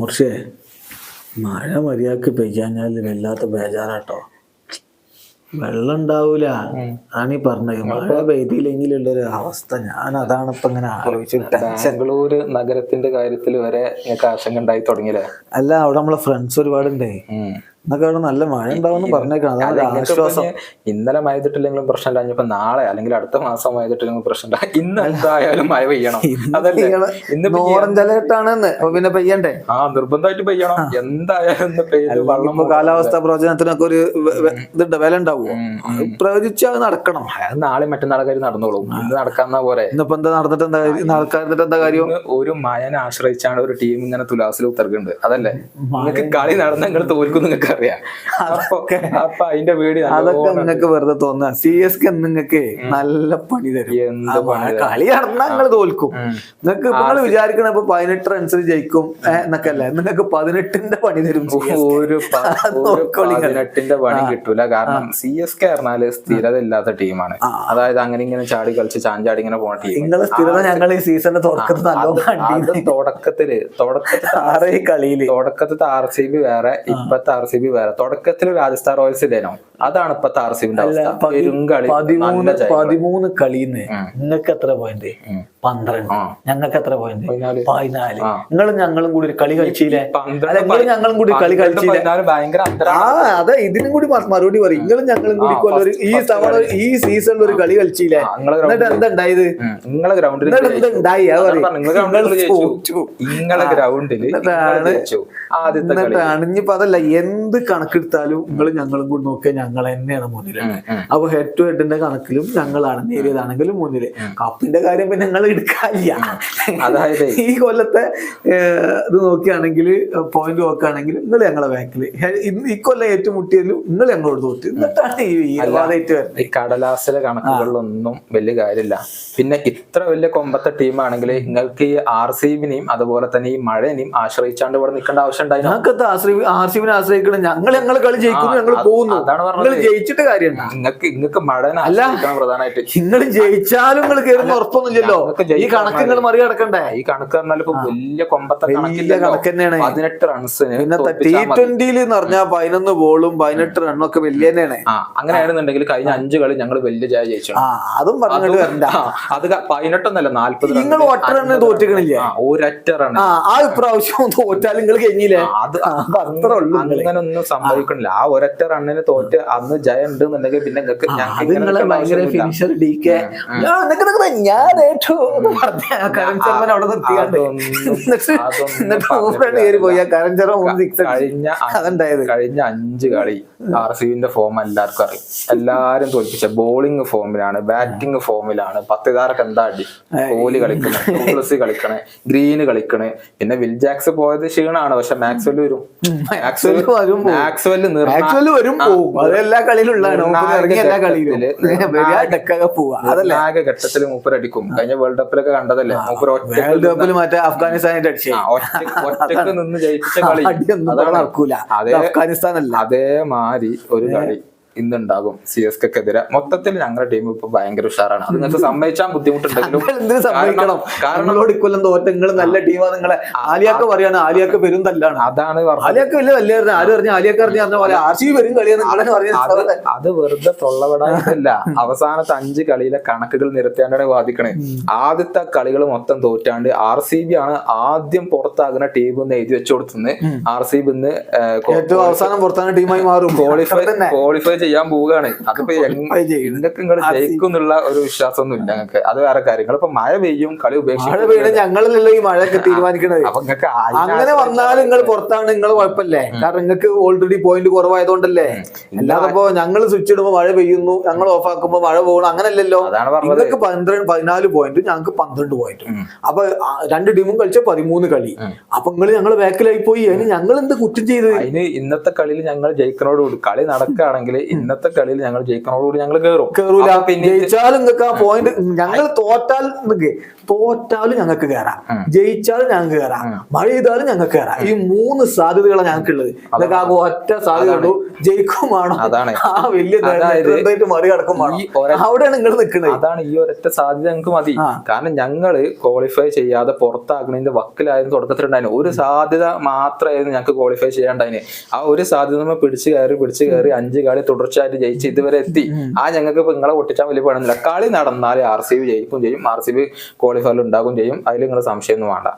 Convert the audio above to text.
മുർഷേ മഴ മര്യാദയ്ക്ക് പെയ്യാഞ്ഞാൽ വല്ലാത്ത ബേജാറാട്ടോ. വെള്ളം ഉണ്ടാവൂല ആണ് ഈ പറഞ്ഞത്. മഴ പെയ്തില്ലെങ്കിലുള്ളൊരു അവസ്ഥ. ഞാൻ അതാണ് ഇപ്പൊ ഇങ്ങനെ ബാംഗ്ലൂര് നഗരത്തിന്റെ കാര്യത്തിൽ വരെ ആശങ്ക ഉണ്ടായി തുടങ്ങിയില്ലേ? അല്ല അവിടെ നമ്മളെ ഫ്രണ്ട്സ് ഒരുപാടുണ്ടേ. എന്നൊക്കെ അവിടെ നല്ല മഴ ഉണ്ടാവും പറഞ്ഞേക്കണം അതാണ് ഇപ്പൊ ആശ്വാസം. ഇനി ഇന്നലെ മഴതിട്ടില്ലെങ്കിലും പ്രശ്നമില്ല ഇനിയിപ്പോ നാളെ അല്ലെങ്കിൽ അടുത്ത മാസം മഴയിട്ടില്ലെങ്കിലും പ്രശ്നം ഇന്ന് എന്തായാലും മഴ പെയ്യണം. അതല്ലേ? ഇന്ന് ഓറഞ്ച് അലേർട്ടാണെന്ന്. പിന്നെ പെയ്യണ്ടേ? ആ നിർബന്ധമായിട്ട് പെയ്യണം. എന്തായാലും ഇന്ന് പെയ്ത് വെള്ളം ഇപ്പൊ കാലാവസ്ഥാ പ്രവചനത്തിനൊക്കെ ഒരു ഇതുണ്ട്. വില ഉണ്ടാവുമോ പ്രവചിച്ച് അത് നടക്കണം. നാളെ മറ്റന്നാളെ കാര്യം നടന്നോളൂ. ഇന്ന് നടക്കാന്ന പോലെ ഇന്നിപ്പോ എന്താ നടന്നിട്ട് എന്താ നടക്കാതിട്ട് എന്താ കാര്യം? ഒരു മഴനെ ആശ്രയിച്ചാണ് ഒരു ടീം ഇങ്ങനെ തുലാസിൽ ഉത്തർക്കുന്നുണ്ട് അതല്ലേ? നിങ്ങൾക്ക് കളി നടന്ന നിങ്ങൾ തോൽക്കും നിങ്ങൾക്ക് അപ്പൊ അപ്പൊ അതിന്റെ അതൊക്കെ നിങ്ങൾക്ക് വെറുതെ തോന്നുക സി എസ് കെ നിങ്ങൾക്ക് നല്ല പണി തരും. കളി നടന്നാൽ നിങ്ങൾ തോൽക്കും. നിങ്ങൾക്ക് നിങ്ങൾ വിചാരിക്കണ ഇപ്പൊ പതിനെട്ട് റൺസിൽ ജയിക്കും. എന്നൊക്കെ അല്ലേ? നിങ്ങൾക്ക് പതിനെട്ടിന്റെ പണി തരും ഒരു പതിനെട്ടിന്റെ പണി കിട്ടൂല. കാരണം സി എസ് കെ പറഞ്ഞാൽ സ്ഥിരത ഇല്ലാത്ത ടീമാണ് അതായത് അങ്ങനെ ഇങ്ങനെ ചാടി കളിച്ച് ചാഞ്ചാടി ഇങ്ങനെ പോണ ടീം. നിങ്ങളെ സ്ഥിരത ഞങ്ങൾ ഈ സീസണിന്റെ തുടക്കത്തിൽ തുടക്കത്തിൽ തുടക്കത്തിൽ കളിയിൽ. ആർ സി ബി വേറെ ഇപ്പത്തെ ആർ സി ബി വേറെ. തുടക്കത്തിൽ രാജസ്ഥാൻ റോയൽസ് ഇല്ലേനോ അതാണ് ഇപ്പത്തെ ആർ സി പതിമൂന്ന്. പതിമൂന്ന് കളിന്ന് നിങ്ങൾക്ക് എത്ര പോയിന്റ്. പന്ത്രണ്ട്. ഞങ്ങൾക്ക് എത്ര പോയിന്റ് പതിനാല്. നിങ്ങളും ഞങ്ങളും കൂടി ഒരു കളി കളിച്ചില്ലേ ഞങ്ങളും കൂടി കളി കളിച്ചില്ലേ ആ അതെ ഇതിനും കൂടി മറുപടി പറയും. നിങ്ങളും ഞങ്ങളും കൂടി ഈ തവണ ഈ സീസണിൽ ഒരു കളി കളിച്ചില്ലേ എന്നിട്ട് എന്താ ഉണ്ടായത് നിങ്ങളെ ഗ്രൗണ്ടിൽ എന്തുണ്ടായി എന്താ ഉണ്ടായി? അത് നിങ്ങളെ ഗ്രൗണ്ടിൽ എന്നിട്ടാണ് ഇനിയിപ്പോ അതല്ല എന്ത് കണക്കെടുത്താലും നിങ്ങൾ ഞങ്ങളും കൂടി നോക്കിയാൽ ഞങ്ങൾ തന്നെയാണ് മുന്നിൽ. അപ്പൊ ഹെഡ് ടു ഹെഡിന്റെ കണക്കിലും ഞങ്ങളാണ് നേരിയതാണെങ്കിലും മുന്നിൽ. കപ്പിന്റെ കാര്യം പിന്നെ ഞങ്ങൾ എടുക്കാനില്ല അതായത് ഈ കൊല്ലത്തെ ഇത് നോക്കുകയാണെങ്കിൽ പോയിന്റ് നോക്കുകയാണെങ്കിൽ നിങ്ങൾ ഞങ്ങളെ ബാക്കിൽ ഈ കൊല്ലം ഏറ്റുമുട്ടിയതിലും നിങ്ങൾ ഞങ്ങളോട് തോറ്റ്. എന്നിട്ടാണ് ഈ ഈ കടലാസിലെ കണക്കുകളിലൊന്നും വലിയ കാര്യമില്ല. പിന്നെ ഇത്ര വലിയ കൊമ്പത്തെ ടീമാണെങ്കിൽ നിങ്ങൾക്ക് ഈ ആർ സി ബിനെയും അതുപോലെ തന്നെ ഈ മഴനെയും ആശ്രയിച്ചാണ്ട് ഇവിടെ നിൽക്കേണ്ട ആവശ്യം ഉണ്ടായിരുന്നു ഞങ്ങൾക്ക് ആർ സി ബിനെ ആശ്രയിക്കണം. ഞങ്ങൾ ഞങ്ങൾ കളി ജയിക്കുന്നു ഞങ്ങൾ പോകുന്നു. അതാണ് പറഞ്ഞത്. നിങ്ങൾ ജയിച്ചിട്ട് കാര്യമുണ്ട്? നിങ്ങൾക്ക് നിങ്ങൾക്ക് മടന അല്ല പ്രധാനമായിട്ട്. നിങ്ങൾ ജയിച്ചാലും നിങ്ങൾ കയറുന്ന ഉറപ്പൊന്നുമില്ലല്ലോ. ഈ കണക്ക് നിങ്ങൾ മറികടക്കണ്ടേ ഈ കണക്ക് പറഞ്ഞാൽ ഇപ്പൊ വലിയ കൊമ്പത്തെ വലിയ കണക്ക് തന്നെയാണ്. പതിനെട്ട് റൺസിന് പിന്നെ ടി. ട്വന്റിയിൽ എന്ന് പറഞ്ഞാൽ പതിനൊന്ന് ബോളും പതിനെട്ട് റണ്ണും ഒക്കെ വലിയ തന്നെയാണ്. അങ്ങനെയാണെന്നുണ്ടെങ്കിൽ കഴിഞ്ഞ അഞ്ച് കളി ഞങ്ങൾ വലിയ ജയ ജയിച്ചു അതും പറഞ്ഞിട്ട് വരണ്ട. അത് പതിനെട്ടൊന്നല്ല നാല്പത് നിങ്ങൾ ഒറ്റ റണ്ണ് തോറ്റിക്കണില്ല? ഒരൊറ്റ റൺ ആ ഇപ്രാവശ്യം തോറ്റാലും നിങ്ങൾ കഴിഞ്ഞില്ലേ അത് അത്രേ ഉള്ളൂ അങ്ങനെ ഒന്നും സംഭവിക്കണില്ല. ആ ഒരൊറ്റ റണ്ണിന് തോറ്റ് അന്ന് ജയ ഉണ്ട് എന്നുണ്ടെങ്കിൽ പിന്നെ നിങ്ങൾക്ക് ഭയങ്കര ഫിനിഷർ ഡി കെ ഞാൻ അവിടെ നിർത്തിയാണ്ട്. എന്നിട്ട് കയറി പോയി. കരൺ ശർമ്മ കഴിഞ്ഞ അതുണ്ടായത്. കഴിഞ്ഞ അഞ്ച് കളി ആർ സി ബിന്റെ ഫോം എല്ലാവർക്കും അറിയും. എല്ലാരും തോൽപ്പിച്ച ബോളിംഗ് ഫോമിലാണ് ബാറ്റിംഗ് ഫോമിലാണ് പത്തിതാറൊക്കെ എന്താ അടി? കോഹ്ലി കളിക്കണേ ടൂപ്ലസി കളിക്കണേ ഗ്രീന് കളിക്കണേ. പിന്നെ വിൽ ജാക്സ് പോയത് ക്ഷീണാണ് പക്ഷെ മാക്സ്വെൽ വരും. മാക്സ്വെൽ വരും. മാക്സ്വെൽ വരും അത്. എല്ലാ കളിയിലും. ഉള്ളതാണ് നിർണായക ഘട്ടത്തിൽ മൂപ്പർ അടിക്കും കഴിഞ്ഞ വേൾഡ് കപ്പിലൊക്കെ കണ്ടതല്ലേ? മൂപ്പർ വേൾഡ് കപ്പിൽ മറ്റേ അഫ്ഗാനിസ്ഥാനായിട്ട് അടിച്ചു. ഒറ്റ- ഒറ്റയ്ക്ക് നിന്ന് ജയിപ്പിച്ച കളി. അടിയൊന്നും അഫ്ഗാനിസ്ഥാനല്ല. അതേമാതിരി ഒരു കളി. ഇന്നുണ്ടാകും സി എസ് കെക്കെതിരെ. മൊത്തത്തിൽ ഞങ്ങളുടെ ടീം ഇപ്പൊ ഭയങ്കര ഉഷാറാണ്. അത് നിങ്ങൾക്ക് സമ്മതിച്ചാൽ ബുദ്ധിമുട്ടുണ്ടെങ്കിലും സമ്മതിക്കണം? കാരണം നമ്മളോട് ഇക്കൊല്ലം തോറ്റ നിങ്ങൾ നല്ല ടീമാ നിങ്ങളെ. ആലിയാക്ക പറയാണ് ആലിയാക്ക പെരും തല്ലാണ്. അതാണ് ആലിയാക്ക വലിയ തല്ലായിരുന്നു ആര് പറഞ്ഞു? ആലിയാക്ക അറിഞ്ഞ പറഞ്ഞ പോലെ ആർ സി കളിയെന്ന് നിങ്ങളെ അത് വെറുതെ തൊള്ളവിടാനല്ല അവസാനത്തെ അഞ്ച് കളിയിലെ കണക്കുകൾ നിരത്തേണ്ടാണ് വാദിക്കണേ. ആദ്യത്തെ കളികൾ മൊത്തം തോറ്റാണ്ട് ആർ സി ബി ആണ് ആദ്യം പുറത്താകുന്ന ടീം എന്ന് എഴുതി വെച്ചു കൊടുത്തുനിന്ന് ആർ സി ബി ഇന്ന് അവസാനം പുറത്താകുന്ന ടീമായി മാറും. ക്വാളിഫൈ ക്വാളിഫൈ ചെയ്യാൻ പോവുകയാണ്. അതിപ്പോ എന്തൊക്കെ നിങ്ങൾ ജയിക്കും എന്നുള്ള ഒരു വിശ്വാസമൊന്നും ഇല്ല ഞങ്ങൾക്ക് അത് വേറെ കാര്യങ്ങൾ. ഇപ്പൊ മഴ പെയ്യും കളി മഴ ഉപേക്ഷിക്കും പെയ്യണ ഞങ്ങളല്ലല്ലോ ഈ മഴയൊക്കെ തീരുമാനിക്കണത്. അപ്പൊ നിങ്ങൾക്ക് അങ്ങനെ വന്നാൽ നിങ്ങൾ പുറത്താണ് നിങ്ങൾ കുഴപ്പമില്ലേ? കാരണം നിങ്ങൾക്ക് ഓൾറെഡി പോയിന്റ് കുറവായതുകൊണ്ടല്ലേ? അല്ലാതെ ഇപ്പോ ഞങ്ങൾ സ്വിച്ച് ഇടുമ്പോ മഴ പെയ്യുന്നു ഞങ്ങൾ ഓഫ് ആക്കുമ്പോ മഴ പോകണം അങ്ങനല്ലല്ലോ. നിങ്ങൾക്ക് പന്ത്രണ്ട് പതിനാല് പോയിന്റ് ഞങ്ങൾക്ക് പന്ത്രണ്ട് പോയിന്റ്. അപ്പൊ രണ്ട് ടീമും കളിച്ച പതിമൂന്ന് കളി. അപ്പൊ നിങ്ങൾ ഞങ്ങൾ ബാക്കിലായി പോയി. അതിന് ഞങ്ങൾ എന്ത് കുറ്റം ചെയ്ത്? അതിന് ഇന്നത്തെ കളിയിൽ ഞങ്ങൾ ജയിക്കണോട് കൂടി കളി നടക്കുകയാണെങ്കിൽ ഇന്നത്തെ കളിയിൽ ഞങ്ങൾ ജയിക്കണോടുകൂടി ഞങ്ങൾ കയറും കേറൂല. അപ്പൊ പിന്നെ ജയിച്ചാലും നിങ്ങൾക്ക് ആ പോയിന്റ് ഞങ്ങൾ തോറ്റാൽ. തോറ്റാലും ഞങ്ങൾക്ക് കയറാം ജയിച്ചാലും ഞങ്ങൾക്ക് കയറാം മഴ ചെയ്താലും ഞങ്ങൾക്ക് കയറാം ഈ മൂന്ന് സാധ്യതകളാണ് ഞങ്ങൾക്ക് ഉള്ളത് ഇതൊക്കെ ആ ഒറ്റ സാധ്യത ഉള്ളൂ. ജയിക്കുമാണോ? അതാണ്. ആ വലിയ അതായത് എന്തായിട്ട് മറികടക്കും വേണം ഈ ഒര- അവിടെയാണ് നിങ്ങൾ നിൽക്കുന്നത്. അതാണ് ഈ ഒരൊറ്റ സാധ്യത ഞങ്ങൾക്ക് മതി. കാരണം ഞങ്ങൾ ക്വാളിഫൈ ചെയ്യാതെ പുറത്താക്കണതിന്റെ വക്കിലായിരുന്നു തുടക്കത്തിലുണ്ടായിരുന്നു ഒരു സാധ്യത മാത്രമായിരുന്നു ഞങ്ങൾക്ക് ക്വാളിഫൈ ചെയ്യാണ്ടായിന് ആ ഒരു സാധ്യത നമ്മൾ പിടിച്ചു കയറി പിടിച്ചു കയറി അഞ്ച് കളി തുടർച്ചയായിട്ട് ജയിച്ച് ഇതുവരെ എത്തി. ആ ഞങ്ങൾക്ക് ഇപ്പൊ നിങ്ങളെ പൊട്ടിച്ചാൽ വലിയ പണമൊന്നുമില്ല കളി നടന്നാൽ ആർ സി ബി ജയിക്കും ചെയ്യും. ആർ സി ബി ക്വാളിഫയർ ഉണ്ടാകും ചെയ്യും. അതിൽ നിങ്ങൾ സംശയമൊന്നും വേണ്ട.